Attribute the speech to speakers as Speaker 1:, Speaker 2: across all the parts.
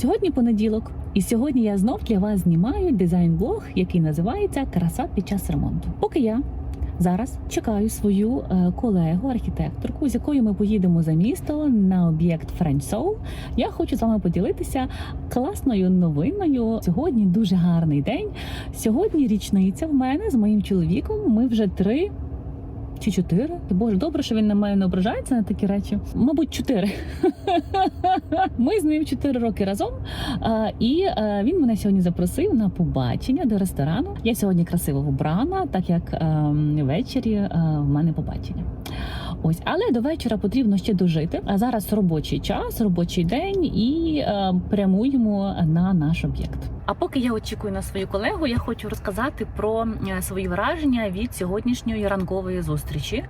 Speaker 1: Сьогодні понеділок, і сьогодні я знов для вас знімаю дизайн-блог, який називається Краса під час ремонту. Поки я зараз чекаю свою е, колегу, архітекторку, з якою ми поїдемо за місто на об'єкт French Soul, я хочу з вами поділитися класною новиною. Сьогодні дуже гарний день. Сьогодні річниця в мене з моїм чоловіком. Ми вже три. Чи чотири? Боже, добре, що він на мене не ображається на такі речі. Мабуть, чотири. Ми з ним чотири роки разом. І е, він мене сьогодні запросив на побачення до ресторану. Я сьогодні красиво вбрана, так як ем, ввечері е, в мене побачення. Ось, але до вечора потрібно ще дожити. А зараз робочий час, робочий день, і е, прямуємо на наш об'єкт. А поки я очікую на свою колегу, я хочу розказати про е, свої враження від сьогоднішньої ранкової зустрічі. Е,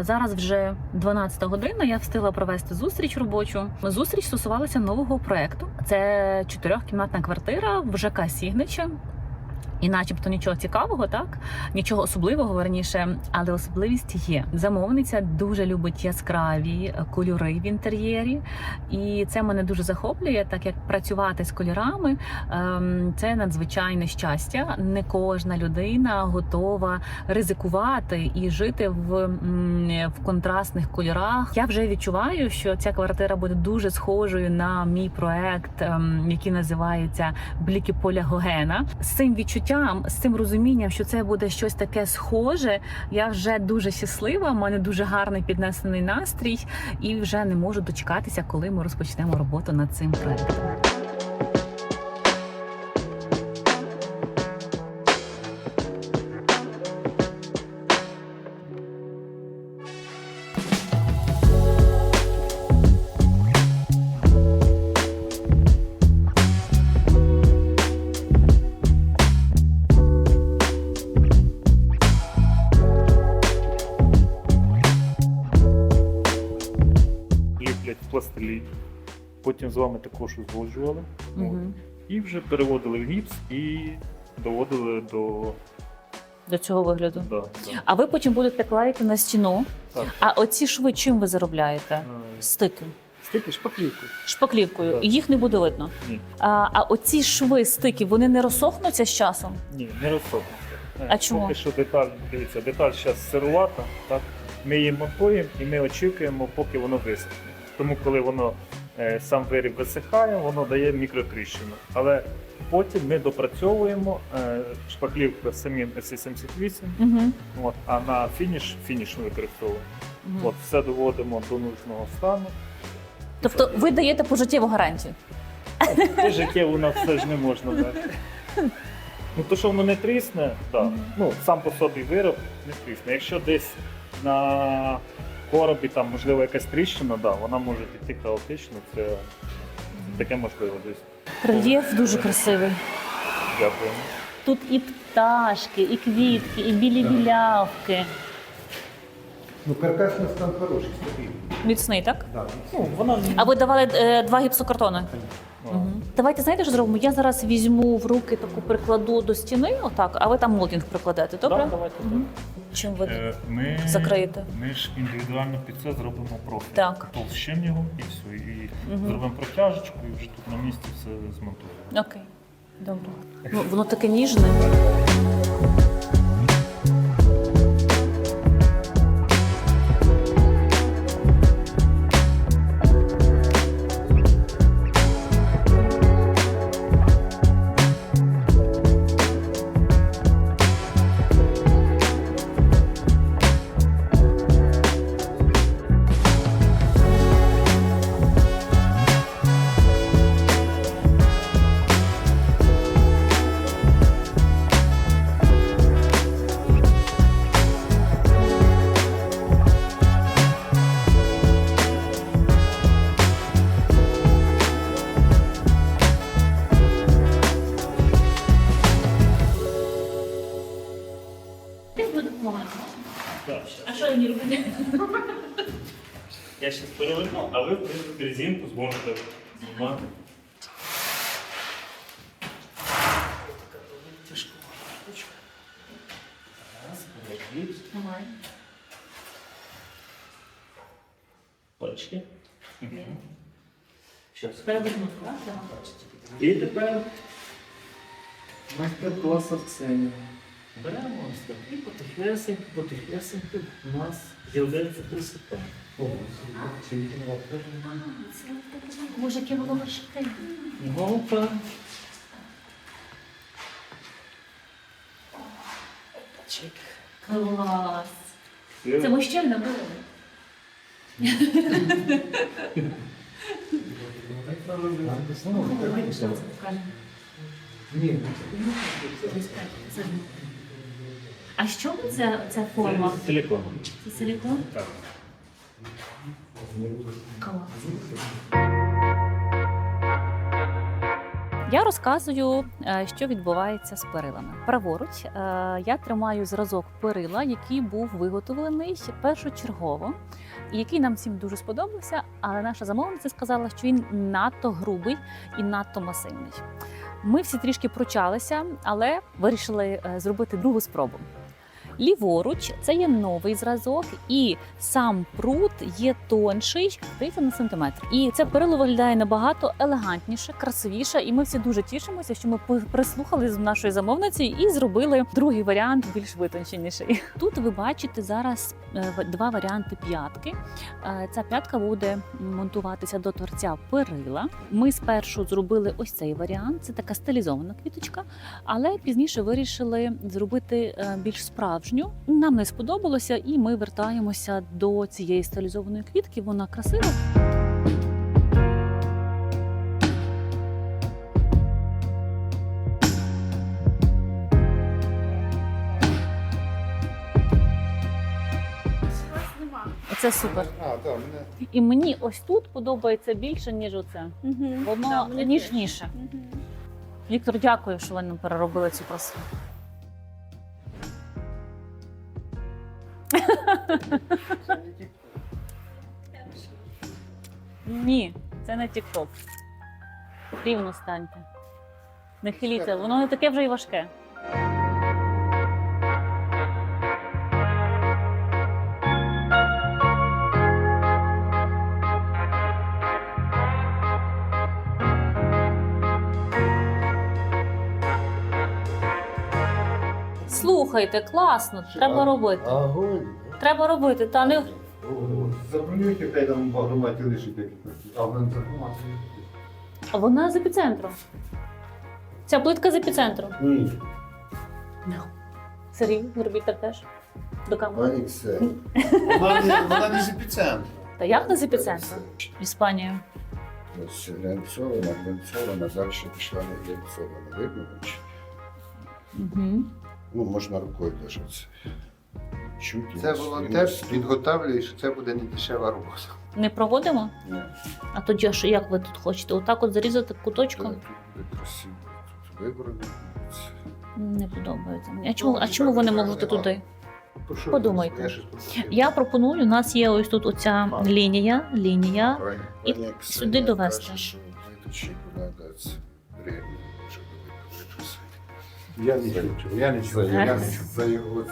Speaker 1: Зараз вже 12 година. Я встигла провести зустріч робочу. Зустріч стосувалася нового проекту. Це чотирьохкімнатна квартира в ЖК Сігнича. І, начебто, нічого цікавого, так нічого особливого верніше, але особливість є. Замовниця дуже любить яскраві кольори в інтер'єрі, і це мене дуже захоплює, так як працювати з кольорами ем, це надзвичайне щастя. Не кожна людина готова ризикувати і жити в, в контрастних кольорах. Я вже відчуваю, що ця квартира буде дуже схожою на мій проект, ем, який називається Бліки поля Гогена. З цим відчуттям, з цим розумінням, що це буде щось таке схоже. Я вже дуже щаслива. в мене дуже гарний піднесений настрій, і вже не можу дочекатися, коли ми розпочнемо роботу над цим проектом.
Speaker 2: Потім з вами також узгоджували.
Speaker 1: Мгм.
Speaker 2: І вже переводили в гіпс і доводили до.
Speaker 1: До цього вигляду.
Speaker 2: Да, да.
Speaker 1: А ви потім будете клеїти на стіну.
Speaker 2: Так.
Speaker 1: А оці шви чим ви заробляєте?
Speaker 2: Е,
Speaker 1: Стики.
Speaker 2: Стики шпаклівкою.
Speaker 1: Шпаклівкою.
Speaker 2: Так.
Speaker 1: І їх не буде видно.
Speaker 2: Ні.
Speaker 1: А, а оці шви, стики, вони не розсохнуться з часом?
Speaker 2: Ні, не розсохнеться. Е,
Speaker 1: А чому?
Speaker 2: Поки що деталь, дивіться, деталь зараз сирувата, так? Ми її монтуємо і ми очікуємо, поки воно висохне. Тому коли воно е, сам виріб висихає, воно дає мікротріщину. Але потім ми допрацьовуємо е, шпаклівка самим SC78,
Speaker 1: Угу.
Speaker 2: от, а на фініш фініш ми використовуємо. От, все доводимо до нужного стану.
Speaker 1: Тобто ви даєте пожиттєву гарантію?
Speaker 2: Життєво на все ж не можна дати. Ну, то, що воно не трісне, так. Ну, сам по собі вироб не трісне. Якщо десь на коробі там, можливо, якась тріщина, да, вона може піти хаотично, це таке можливо десь.
Speaker 1: Рельєф дуже красивий.
Speaker 2: Дякуємо.
Speaker 1: Тут і пташки, і квітки, і білі білявки.
Speaker 3: Ну, каркасний стан хороший, стабільний.
Speaker 1: Міцний, так?
Speaker 3: Да.
Speaker 2: Ну, вона
Speaker 1: А ви давали е, два гіпсокартони? Мгм. Давайте знаєте, що зробимо? Я зараз візьму в руки таку прикладу до стіни, отак, а ви там молдінг прикладете, добре?
Speaker 2: Да, давайте.
Speaker 1: Мгм. Чим ви
Speaker 2: Е, Ми,
Speaker 1: закриєте?
Speaker 2: Ми ж індивідуально під це зробимо профіль.
Speaker 1: Так.
Speaker 2: Толщимо його і все. І
Speaker 1: Мгм.
Speaker 2: зробимо протяжечку і вже тут на місці все змонтуємо.
Speaker 1: Окей, добре. Ну, воно таке ніжне.
Speaker 2: резинку зможете знімати. Раз, подожди.
Speaker 1: Давай.
Speaker 2: Пальчики. Щас.
Speaker 1: Перевернути, так?
Speaker 2: І тепер майстер-клас Арсенія. Беремо ось так і потихесенько, потихесенько у нас з'являється красота.
Speaker 1: Яке воно важке.
Speaker 2: Опа. Чик.
Speaker 1: Клас. Це ми ще не.
Speaker 3: Ні,
Speaker 1: А що це ця форма?
Speaker 2: Силикон.
Speaker 1: Це силікон?
Speaker 2: Так.
Speaker 1: Клас. Я розказую, е, що відбувається з перилами. Праворуч е, я тримаю зразок перила, який був виготовлений першочергово, і який нам всім дуже сподобався. Але наша замовниця сказала, що він надто грубий і надто масивний. Ми всі трішки пручалися, але вирішили е, зробити другу спробу. Ліворуч це є новий зразок, і сам прут є тонший, здається, на сантиметр. І це перило виглядає набагато елегантніше, красивіше. І ми всі дуже тішимося, що ми прислухали з нашою замовницею і зробили другий варіант більш витонченіший. Тут ви бачите зараз е, два варіанти п'ятки. Е, Ця п'ятка буде монтуватися до торця перила. Ми спершу зробили ось цей варіант. Це така стилізована квіточка, але пізніше вирішили зробити е, більш справжню. Нам не сподобалося, і ми вертаємося до цієї стилізованої квітки. Вона красива. Це супер.
Speaker 3: А, так, мене.
Speaker 1: І мені ось тут подобається більше, ніж оце. Воно ніжніше. Віктор, дякую, що ви нам переробили цю красу. Ні, це не тік-топ. Рівно станьте. Не хиліться, воно не таке вже й важке. Слухайте, класно, треба робити.
Speaker 3: Огонь.
Speaker 1: Треба робити, та не
Speaker 3: Забронюйте, хай там в агроматі лишить декілька. А в мене.
Speaker 1: А вона з епіцентру. Ця плитка з епіцентру.
Speaker 3: Ні,
Speaker 1: Сергій, зробіть так теж. До камери.
Speaker 3: Вона не, вона не з епіцентру.
Speaker 1: Та як не з епіцентру? Іспанія.
Speaker 4: Ось глянцована, глянцована, далі пішла не глянцована. Видно? чи?
Speaker 1: Угу.
Speaker 4: Ну, можна рукою даже це. Чуть
Speaker 3: Це
Speaker 4: ось,
Speaker 3: волонтер підготовлює, що це буде не дешева робота.
Speaker 1: Не проводимо?
Speaker 4: Ні,
Speaker 1: А тоді що, як ви тут хочете? Отак от зарізати
Speaker 4: так, тут буде красиво. Тут вибрано.
Speaker 1: Не подобається. мені. А чому, а чому ви не можете туди?
Speaker 3: Про що
Speaker 1: Подумайте.
Speaker 3: Я щось попросив.
Speaker 1: Я пропоную, у нас є ось тут оця лінія, лінія.
Speaker 4: Пані-
Speaker 1: І
Speaker 4: пані Ксенія
Speaker 1: сюди довести.
Speaker 4: каже, що виточити треба це випустити.
Speaker 3: Я не чую, я не чую, я не чую.
Speaker 4: За його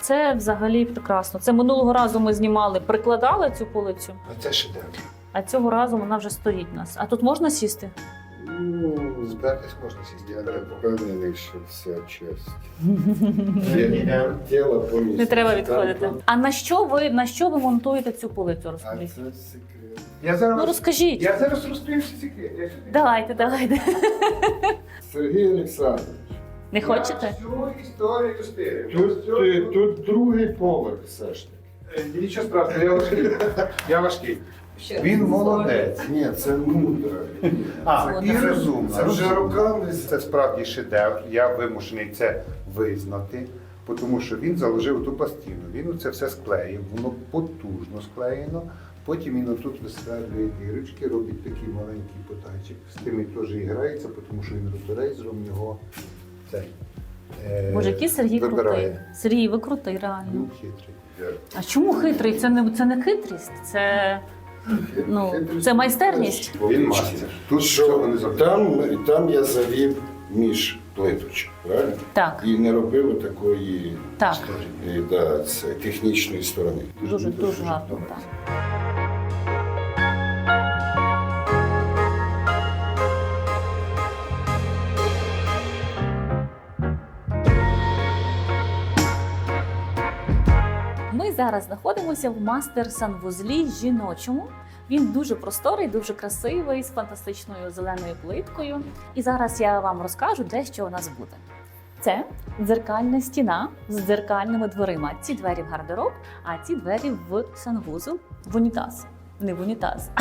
Speaker 1: Це взагалі прекрасно. Це минулого разу ми знімали, прикладали цю полицю,
Speaker 3: А це шедевр.
Speaker 1: а цього разу вона вже стоїть у нас. А тут можна сісти?
Speaker 3: Ну, Збиратись можна сісти.
Speaker 4: Я не впевнений, що вся честь.
Speaker 3: Я-
Speaker 4: Тіло повністю.
Speaker 1: Не треба відходити. А на що ви на що ви монтуєте цю полицю?
Speaker 4: А
Speaker 1: Розкажіть.
Speaker 4: це секрет.
Speaker 3: Я зараз,
Speaker 1: Ну розкажіть.
Speaker 3: я зараз розкрию всі секрети. Я сюди-
Speaker 1: Давайте, давайте.
Speaker 4: Сергій Олександрович.
Speaker 1: Не хочете?
Speaker 3: Я всю історію розкрию.
Speaker 4: Тут, е, тут другий поверх все ж таки.
Speaker 3: Е, Нічого страшного, я важкий. Я важкий. Він молодець.
Speaker 4: Ні, це мудро.
Speaker 3: А, і розумно.
Speaker 4: Це вже руками.
Speaker 3: Це справді шедевр. Я вимушений це визнати, тому що він заложив ту пластину. Він це все склеїв, воно потужно склеєно. Потім він отут висверлює дірочки, робить такий маленький потайчик. З тим він теж і грається, тому що він роторейзером його цей. е,
Speaker 1: Боже, який Сергій крутий. Сергій, ви крутий, реально.
Speaker 3: Він хитрий.
Speaker 1: А чому хитрий? Це не це не хитрість, це ну це майстерність.
Speaker 3: Він мастер. Тут
Speaker 4: Що
Speaker 3: не
Speaker 4: там, там я завів між плиточок, правильно?
Speaker 1: Так,
Speaker 4: І не робив такої
Speaker 1: так.
Speaker 4: е, да, це, технічної сторони.
Speaker 1: Дуже дуже гарно. Так. Знаходимося в мастер санвузлі жіночому. Він дуже просторий, дуже красивий, з фантастичною зеленою плиткою. І зараз я вам розкажу, де що у нас буде. Це дзеркальна стіна з дзеркальними дверима. Ці двері в гардероб, а ці двері в санвузол, в унітаз. Не в унітаз.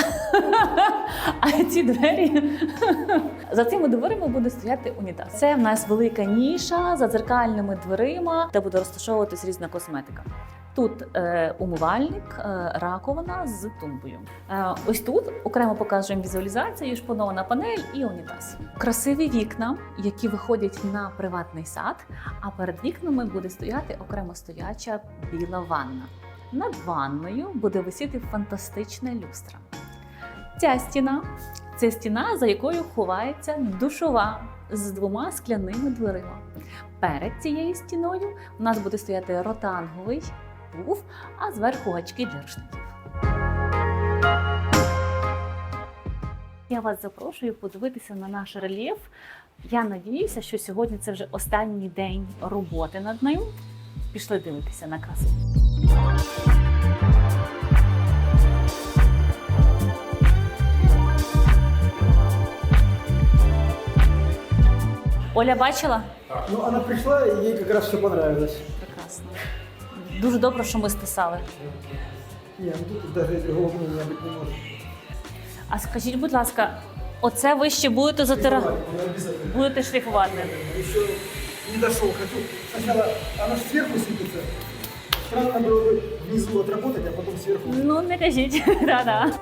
Speaker 1: А ці двері за цими дверима буде стояти унітаз. Це в нас велика ніша за дзеркальними дверима, де буде розташовуватись різна косметика. Тут е, умивальник, е, раковина з тумбою. Е, ось тут окремо показуємо візуалізацію, шпонована панель і унітаз. Красиві вікна, які виходять на приватний сад. А перед вікнами буде стояти окремо стояча біла ванна. Над ванною буде висіти фантастична люстра. Ця стіна це стіна, за якою ховається душова з двома скляними дверима. Перед цією стіною у нас буде стояти ротанговий пуф, а зверху гачки для рушників. Я вас запрошую подивитися на наш рельєф. Я надіюся, що сьогодні це вже останній день роботи над ним. Пішли дивитися на красу. Оля бачила?
Speaker 5: Ну, она пришла, и ей как все понравилось.
Speaker 1: Прекрасно. Дуже добре, що ми стисали.
Speaker 5: Не, ну тут даже другого мнения быть не может.
Speaker 1: А скажіть, будь ласка, оце ви ще будете затирати?
Speaker 5: Она обязательно.
Speaker 1: Будете шліфувати?
Speaker 5: Еще не дошел, хочу. Сначала она же сверху сыпется. Странно было бы внизу отработать, а потом сверху.
Speaker 1: Ну, не кажіть. Да-да.